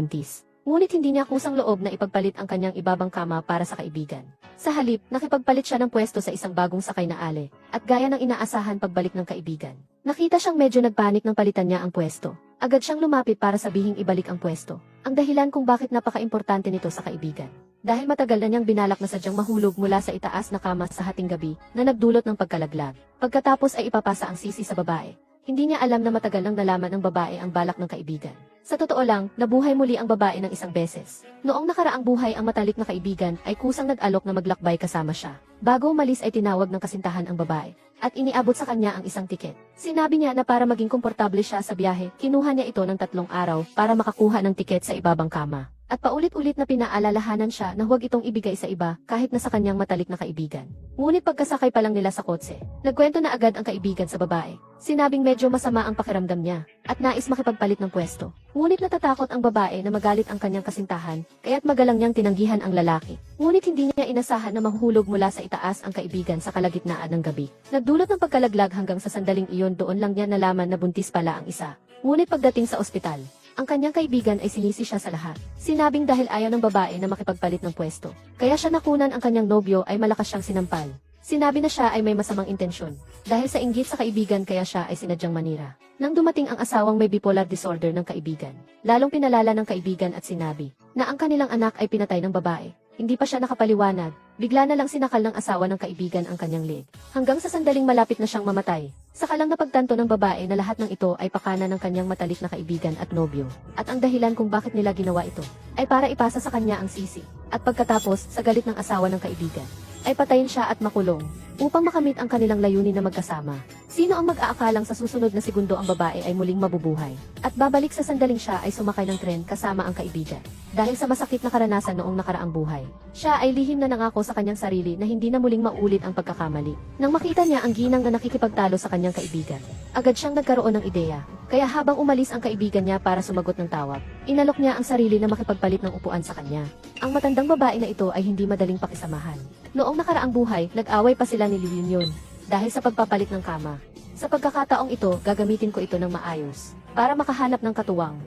buntis. Ngunit hindi niya kusang loob na ipagpalit ang kanyang ibabang kama para sa kaibigan. Sa halip, nakipagpalit siya ng pwesto sa isang bagong sakay na ale, at gaya ng inaasahan pagbalik ng kaibigan. Nakita siyang medyo nagpanik nang palitan niya ang pwesto. Agad siyang lumapit para sabihing ibalik ang pwesto. Ang dahilan kung bakit napaka-importante nito sa kaibigan. Dahil matagal na niyang binalak na sadyang mahulog mula sa itaas na kama sa hating gabi na nagdulot ng pagkalaglag. Pagkatapos ay ipapasa ang sisi sa babae. Hindi niya alam na matagal nang nalaman ng babae ang balak ng kaibigan. Sa totoo lang, nabuhay muli ang babae ng isang beses. Noong nakaraang buhay ang matalik na kaibigan ay kusang nag-alok na maglakbay kasama siya. Bago umalis ay tinawag ng kasintahan ang babae at iniabot sa kanya ang isang tiket. Sinabi niya na para maging komportable siya sa biyahe, kinuha niya ito ng tatlong araw para makakuha ng tiket sa ibabang kama. At paulit-ulit na pinaalalahanan siya na huwag itong ibigay sa iba kahit na sa kanyang matalik na kaibigan. Ngunit pagkasakay pa lang nila sa kotse, nagkwento na agad ang kaibigan sa babae. Sinabing medyo masama ang pakiramdam niya at nais makipagpalit ng pwesto. Ngunit natatakot ang babae na magalit ang kanyang kasintahan, kaya't magalang niyang tinanggihan ang lalaki. Ngunit hindi niya inasahan na mahuhulog mula sa itaas ang kaibigan sa kalagitnaan ng gabi. Nagdulot ng pagkalaglag hanggang sa sandaling iyon doon lang niya nalaman na buntis pala ang isa. Ngunit pagdating sa ospital, ang kanyang kaibigan ay sinisi siya sa lahat. Sinabing dahil ayaw ng babae na makipagpalit ng pwesto. Kaya siya nakunan ang kanyang nobyo ay malakas siyang sinampal. Sinabi na siya ay may masamang intensyon. Dahil sa inggit sa kaibigan kaya siya ay sinadyang manira. Nang dumating ang asawang may bipolar disorder ng kaibigan, lalong pinalala ng kaibigan at sinabi na ang kanilang anak ay pinatay ng babae. Hindi pa siya nakapaliwanag, bigla na lang sinakal ng asawa ng kaibigan ang kanyang leg. Hanggang sa sandaling malapit na siyang mamatay, saka lang napagtanto ng babae na lahat ng ito ay pakana ng kanyang matalik na kaibigan at nobyo. At ang dahilan kung bakit nila ginawa ito, ay para ipasa sa kanya ang sisi. At pagkatapos, sa galit ng asawa ng kaibigan, ay patayin siya at makulong, upang makamit ang kanilang layunin na magkasama. Sino ang mag-aakalang sa susunod na segundo ang babae ay muling mabubuhay? At babalik sa sandaling siya ay sumakay ng tren kasama ang kaibigan. Dahil sa masakit na karanasan noong nakaraang buhay, siya ay lihim na nangako sa kanyang sarili na hindi na muling maulit ang pagkakamali. Nang makita niya ang ginang na nakikipagtalo sa kanyang kaibigan, agad siyang nagkaroon ng ideya. Kaya habang umalis ang kaibigan niya para sumagot ng tawag, inalok niya ang sarili na makipagpalit ng upuan sa kanya. Ang matandang babae na ito ay hindi madaling pakisamahan. Noong nakaraang buhay, nag-away pa sila ni Liu Yun dahil sa pagpapalit ng kama. Sa pagkakataong ito, gagamitin ko ito ng maayos para makahanap ng katuwang.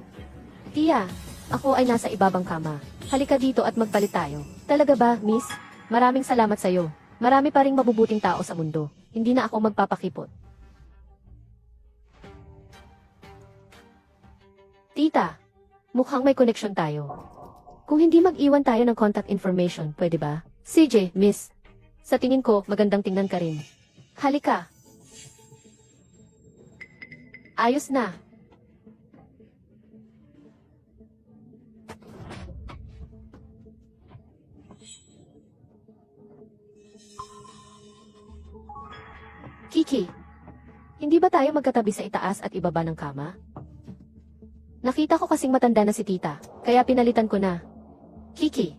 Tia, ako ay nasa ibabang kama. Halika dito at magpalit tayo. Talaga ba, miss? Maraming salamat sa'yo. Marami pa ring mabubuting tao sa mundo. Hindi na ako magpapakipot. Tita, mukhang may connection tayo. Kung hindi mag-iwan tayo ng contact information, pwede ba? CJ, miss. Sa tingin ko, magandang tingnan ka rin. Halika. Ayos na. Kiki, hindi ba tayo magkatabi sa itaas at ibaba ng kama? Nakita ko kasing matanda na si tita, kaya pinalitan ko na. Kiki,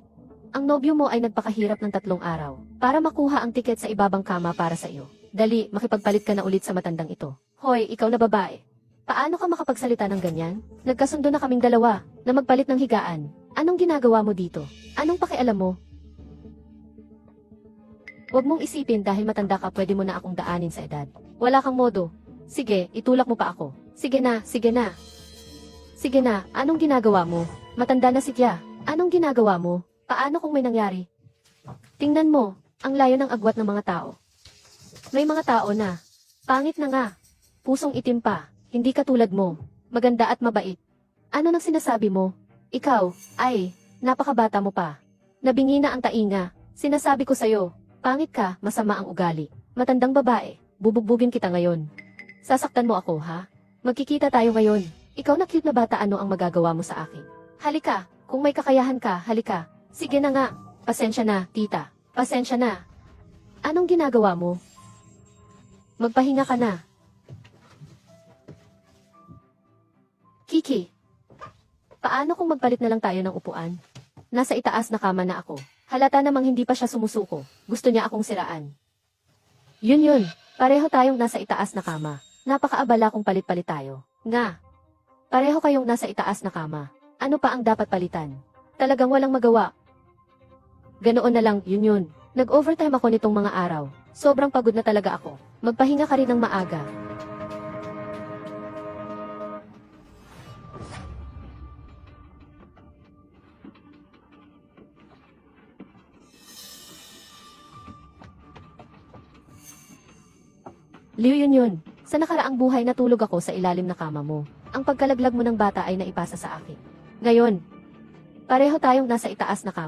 ang nobyo mo ay nagpakahirap ng tatlong araw para makuha ang tiket sa ibabang kama para sa iyo. Dali, makipagpalit ka na ulit sa matandang ito. Hoy, ikaw na babae. Paano ka makapagsalita ng ganyan? Nagkasundo na kaming dalawa na magpalit ng higaan. Anong ginagawa mo dito? Anong pakialam mo? Huwag mong isipin dahil matanda ka pwede mo na akong daanin sa edad. Wala kang modo. Sige, itulak mo pa ako. Sige na, sige na. Sige na, anong ginagawa mo? Matanda na si Tia. Anong ginagawa mo? Paano kung may nangyari? Tingnan mo, ang layo ng agwat ng mga tao. May mga tao na. Pangit na nga. Pusong itim pa. Hindi katulad mo. Maganda at mabait. Ano nang sinasabi mo? Ikaw, ay, napakabata mo pa. Nabingi na ang tainga. Sinasabi ko sa'yo, pangit ka, masama ang ugali. Matandang babae, bubugbugin kita ngayon. Sasaktan mo ako, ha? Magkikita tayo ngayon. Ikaw na cute na bata ano ang magagawa mo sa akin? Halika, kung may kakayahan ka, halika. Sige na nga. Pasensya na, tita. Pasensya na. Anong ginagawa mo? Magpahinga ka na. Kiki, paano kung magpalit na lang tayo ng upuan? Nasa itaas na kama na ako. Halata namang hindi pa siya sumusuko. Gusto niya akong siraan. Yun yun, pareho tayong nasa itaas na kama. Napakaabala kung palit-palit tayo. Nga, Pareho kayong nasa itaas na kama. Ano pa ang dapat palitan? Talagang walang magawa. Ganoon na lang, yun yun. Nag-overtime ako nitong mga araw. Sobrang pagod na talaga ako. Magpahinga ka rin ng maaga. Liu yun yun. Sa nakaraang buhay natulog ako sa ilalim na kama mo. Ang pagkalaglag mo ng bata ay naipasa sa akin. Ngayon, pareho tayong nasa itaas na kama.